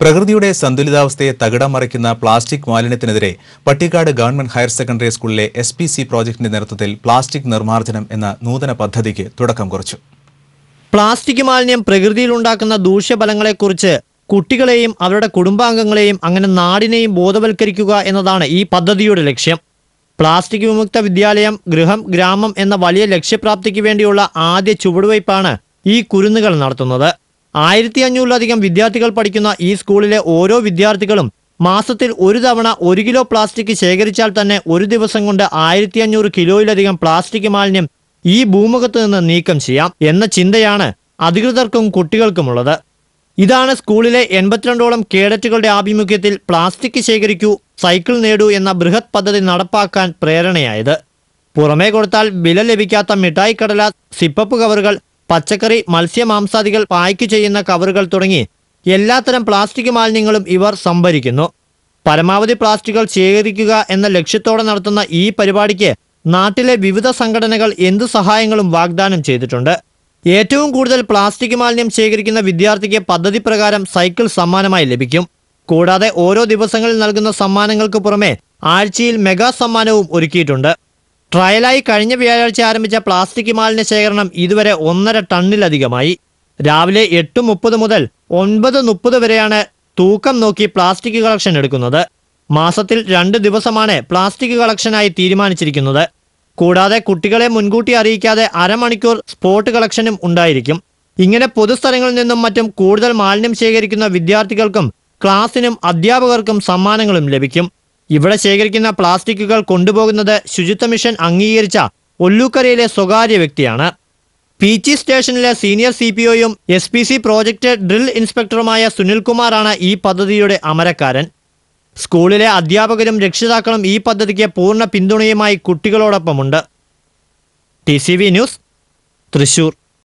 പ്രകൃതിയുടെ സന്തുലിതാവസ്ഥയെ തകിടം മറിക്കുന്ന പ്ലാസ്റ്റിക് മാലിന്യത്തിനെതിരെ പട്ടിക്കാട് ഗവൺമെന്റ് ഹയർ സെക്കൻഡറി സ്കൂളിലെ എസ് പി സി പ്രോജക്ടിന്റെ നേതൃത്വത്തിൽ പ്ലാസ്റ്റിക് നിർമ്മാർജനം എന്ന നൂതന പദ്ധതിക്ക് തുടക്കം കുറിച്ചു. പ്ലാസ്റ്റിക് മാലിന്യം പ്രകൃതിയിലുണ്ടാക്കുന്ന ദൂഷ്യഫലങ്ങളെക്കുറിച്ച് കുട്ടികളെയും അവരുടെ കുടുംബാംഗങ്ങളെയും അങ്ങനെ നാടിനെയും ബോധവൽക്കരിക്കുക എന്നതാണ് ഈ പദ്ധതിയുടെ ലക്ഷ്യം. പ്ലാസ്റ്റിക് വിമുക്ത വിദ്യാലയം ഗൃഹം ഗ്രാമം എന്ന വലിയ ലക്ഷ്യപ്രാപ്തിക്ക് വേണ്ടിയുള്ള ആദ്യ ചുവടുവയ്പ്പാണ് ഈ കുരുന്നുകൾ നടത്തുന്നത്. ആയിരത്തി അഞ്ഞൂറിലധികം വിദ്യാർത്ഥികൾ പഠിക്കുന്ന ഈ സ്കൂളിലെ ഓരോ വിദ്യാർത്ഥികളും മാസത്തിൽ ഒരു തവണ ഒരു കിലോ പ്ലാസ്റ്റിക് ശേഖരിച്ചാൽ തന്നെ ഒരു ദിവസം കൊണ്ട് ആയിരത്തി അഞ്ഞൂറ് കിലോയിലധികം പ്ലാസ്റ്റിക് മാലിന്യം ഈ ഭൂമുഖത്ത് നിന്ന് നീക്കം ചെയ്യാം എന്ന ചിന്തയാണ് അധികൃതർക്കും കുട്ടികൾക്കുമുള്ളത്. ഇതാണ് സ്കൂളിലെ എൺപത്തിരണ്ടോളം കേഡറ്റുകളുടെ ആഭിമുഖ്യത്തിൽ പ്ലാസ്റ്റിക് ശേഖരിക്കൂ സൈക്കിൾ നേടൂ എന്ന ബൃഹത് പദ്ധതി നടപ്പാക്കാൻ പ്രേരണയായത്. പുറമേ കൊടുത്താൽ വില ലഭിക്കാത്ത മിഠായി കടല സിപ്പപ്പ് കവറുകൾ പച്ചക്കറി മത്സ്യമാംസാദികൾ പായ്ക്ക് ചെയ്യുന്ന കവറുകൾ തുടങ്ങി എല്ലാത്തരം പ്ലാസ്റ്റിക് മാലിന്യങ്ങളും ഇവർ സംഭരിക്കുന്നു. പരമാവധി പ്ലാസ്റ്റിക്കുകൾ ശേഖരിക്കുക എന്ന ലക്ഷ്യത്തോടെ നടത്തുന്ന ഈ പരിപാടിക്ക് നാട്ടിലെ വിവിധ സംഘടനകൾ എന്ത് സഹായങ്ങളും വാഗ്ദാനം ചെയ്തിട്ടുണ്ട്. ഏറ്റവും കൂടുതൽ പ്ലാസ്റ്റിക് മാലിന്യം ശേഖരിക്കുന്ന വിദ്യാർത്ഥിക്ക് പദ്ധതി പ്രകാരം സൈക്കിൾ സമ്മാനമായി ലഭിക്കും. കൂടാതെ ഓരോ ദിവസങ്ങളിൽ നൽകുന്ന സമ്മാനങ്ങൾക്ക് പുറമെ ആഴ്ചയിൽ മെഗാ സമ്മാനവും ഒരുക്കിയിട്ടുണ്ട്. ട്രയലായി കഴിഞ്ഞ വ്യാഴാഴ്ച ആരംഭിച്ച പ്ലാസ്റ്റിക് മാലിന്യ ശേഖരണം ഇതുവരെ ഒന്നര ടണ്ണിലധികമായി. രാവിലെ എട്ട് മുപ്പത് മുതൽ ഒൻപത് മുപ്പത് വരെയാണ് തൂക്കം നോക്കി പ്ലാസ്റ്റിക് കളക്ഷൻ എടുക്കുന്നത്. മാസത്തിൽ രണ്ട് ദിവസമാണ് പ്ലാസ്റ്റിക് കളക്ഷനായി തീരുമാനിച്ചിരിക്കുന്നത്. കൂടാതെ കുട്ടികളെ മുൻകൂട്ടി അറിയിക്കാതെ അരമണിക്കൂർ സ്പോട്ട് കളക്ഷനും ഉണ്ടായിരിക്കും. ഇങ്ങനെ പൊതുസ്ഥലങ്ങളിൽ നിന്നും മറ്റും കൂടുതൽ മാലിന്യം ശേഖരിക്കുന്ന വിദ്യാർത്ഥികൾക്കും ക്ലാസ്സിനും അധ്യാപകർക്കും സമ്മാനങ്ങളും ലഭിക്കും. ഇവിടെ ശേഖരിക്കുന്ന പ്ലാസ്റ്റിക്കുകൾ കൊണ്ടുപോകുന്നത് ശുചിത്വ മിഷൻ അംഗീകരിച്ച ഒല്ലൂക്കരയിലെ സ്വകാര്യ വ്യക്തിയാണ്. പീച്ചി സ്റ്റേഷനിലെ senior C P ഒയും S P C project drill ഇൻസ്പെക്ടറുമായ സുനിൽകുമാറാണ് ഈ പദ്ധതിയുടെ അമരക്കാരൻ. സ്കൂളിലെ അധ്യാപകരും രക്ഷിതാക്കളും ഈ പദ്ധതിക്ക് പൂർണ പിന്തുണയുമായി കുട്ടികളോടൊപ്പമുണ്ട്. T C V news Thrissur.